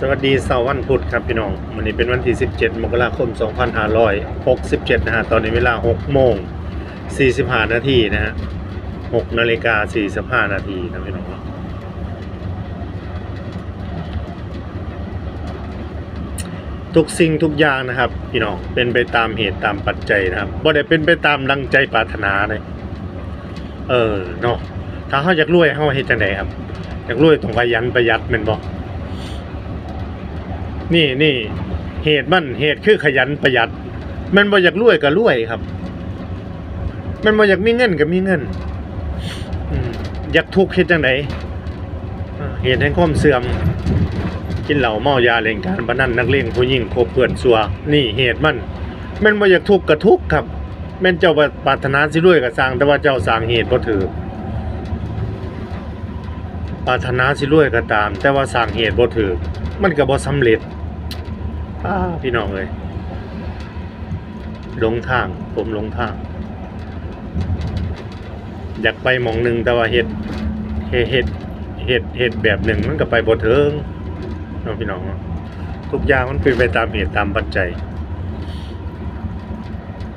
สวัสดีเสาร์วันพุธครับพี่น้อง วันนี้เป็นวันที่ 17 มกราคม 2567 นะฮะ ตอนนี้เวลา 6 โมง 45 นาทีนะฮะ 6 นาฬิกา 45 นาทีนะพี่น้องทุกสิ่งทุกอย่างนะครับ พี่น้อง เป็นไปตามเหตุตามปัจจัยนะครับบ่ได้เป็นไปตามดังใจปรารถนาเลยเออเนาะถ้าเขาอยากรวยเขาเฮ็ดจังไดครับ อยากรวยต้องขยันประหยัดแม่นบ่ นี่นี่เหตุมันเหตุคือขยันประหยัด มันบ่อยากรวยก็รวยครับ มันบ่อยากมีเงินก็มีเงินอยากทุกข์เฮ็ดจังไดเหตุแห่งความเสื่อมกินเหล้าเมายาเล่นการพนันนักเลงผู้หญิงคบเพื่อนซัว นี่เหตุมันมันบ่อยากทุกข์ก็ทุกข์ครับแม่นเจ้าปรารถนาสิรวยก็สร้าง แต่ว่าเจ้าสร้างเหตุบ่ถือปรารถนาสิรวยก็ตาม แต่ว่าสร้างเหตุบ่ถือมันก็บ่สำเร็จ อ้าพี่น้องเลยหลงทาง ผมหลงทาง อยากไปหมองหนึ่งแต่ว่าเห็ดเห็ดเห็ดเห็ดเห็ดแบบหนึ่งมันก็ไปบ่ถึงน้องพี่น้องทุกอย่างมันเป็นไปตามเหตุตามปัจจัย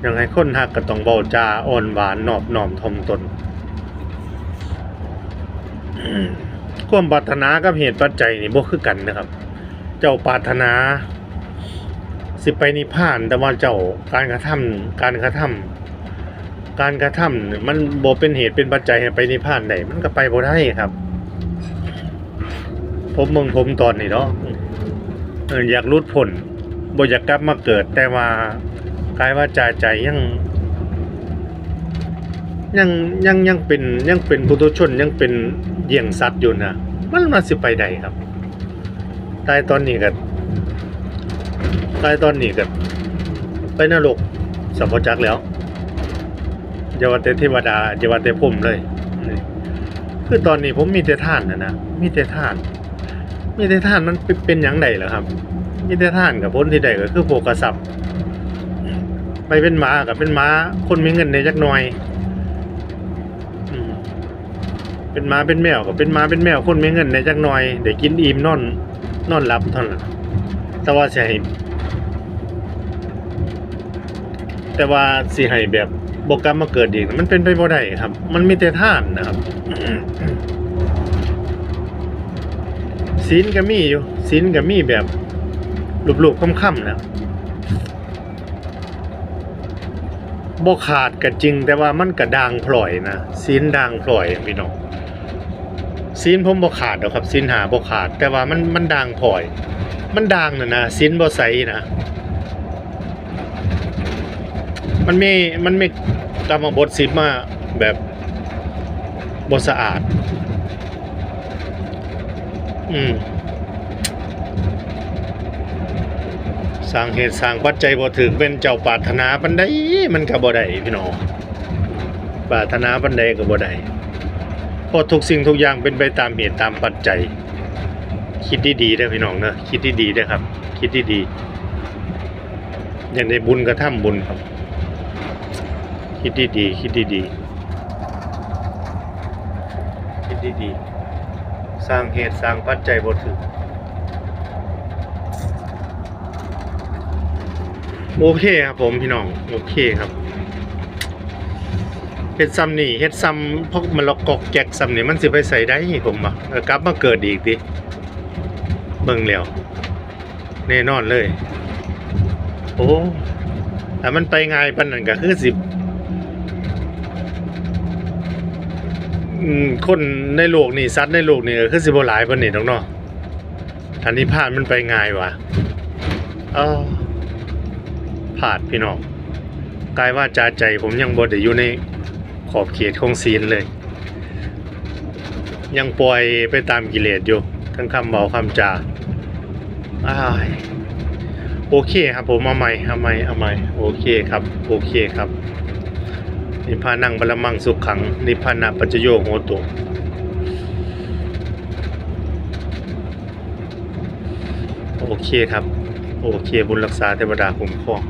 ยังไงคนหักก็ต้องเบาจาอ่อนหวานนอบน้อมถ่อมตนความปรารถนากับเหตุปัจจัยนี่บ่คือกันนะครับ เจ้าปรารถนา สิไปนิพพานแต่ว่าเจ้าการกระทำการกระทำการกระทำเนี่ยมันบ่เป็นเหตุเป็นปัจจัยให้ไปนิพพานได้มันก็ไปบ่ได้ครับ ผมเมืองผมตอนนี้เนาะอยากรุดพ้นบ่อยากกลับมาเกิด แต่ว่ากายว่าใจใจยัง ยังยังยังเป็นยังเป็นปุถุชนยังเป็นเยี่ยงสัตว์อยู่นะมันมาสิไปใดครับตายตอนนี้ก็ ตายตอนนี้ก็ไปนรกสัมพจักแล้วอย่าว่าแต่เทวดาอย่าว่าแต่มเลยคือตอนนี้ผมมีแต่ท่านนะนะมีแต่ท่าน มีแต่ท่านมันเป็นอย่างใดเหรอครับ มีแต่ท่านกับพ้นที่ใดก็คือโภกทรัพย์ไปเป็นหมากับเป็นหมาคนมีเงินในจักหน่อยเป็นหมาเป็นแมวกับเป็นหมาเป็นแมวคนมีเงินในจักหน่อยได้กินอิ่มนอนนอนหลับเท่านั้นแต่ว่าให้ แต่ว่าสิให้แบบบกกรรมมาเกิดอีกมันเป็นไปบ่ได้ครับ มันมีแต่ท่านนะครับศีลก็มีอยู่ศีลก็มีแบบรูปๆค่ำๆนะบ่ขาดก็จริง แต่ว่ามันก็ด่างพลอยนะศีลด่างพลอยพี่น้องซีนผมบ่ขาดหรอกครับซีนหาบ่ขาด แต่ว่ามันมันด่างพลอย มันด่างน่ะนะซีนบ่ใสนะ มันไมีมันไมีกรรมบทสิบมาแบบบ่สะอาด อืมสร้างเหตุสร้างปัจจัยบ่ถึงเป็นเจ้าปรารถนาปันใดมันก็บ่ได้พี่น้องปรารถนาปันใดก็บ่ได้เพราะทุกสิ่งทุกอย่างเป็นไปตามเหตุตามปัจจัย คิดดีๆนะพี่น้องเนะคิดดีๆนะครับ คิดดีๆอย่างในบุญกระทำบุญครับ คิดดีๆคิดดีๆคิดดีๆสร้างเหตุสร้างปัจจัยบ่ถึงโอเคครับผมพี่น้อง โอเคครับเฮ็ดซ้ำนี่เฮ็ดซ้ำพวกมันละกอกแกกซ้ำนี่มันสิไปใส่ได้ผมบ่กลับมาเกิดอีกติเบิ่งแล้วแน่นอนเลย โอ้แต่มันไปง่ายปานนั้นก็คือสิ อืมคนในโลกนี่สัตว์ในโลกนี่ก็คือสิบ่หลายปานนี้ดอกเนาะอันนี้ผ่านมันไปง่ายว่ะอ้าวผาดพี่น้องกายว่าจาใจผมยังบ่ได้อยู่ในขอบเขตของศีลเลย ยังปล่อยไปตามกิเลสอยู่ ทั้งคำเบาคำจาอ้ายโอเคครับผมเอาใหม่เอาใหม่เอาใหม่โอเคครับ โอเคครับ นิพพานังบรมังสุขขัง นิพพานะปัจจโยโหตุโอเคครับ โอเคบุญรักษาเทวดาคุ้มครอง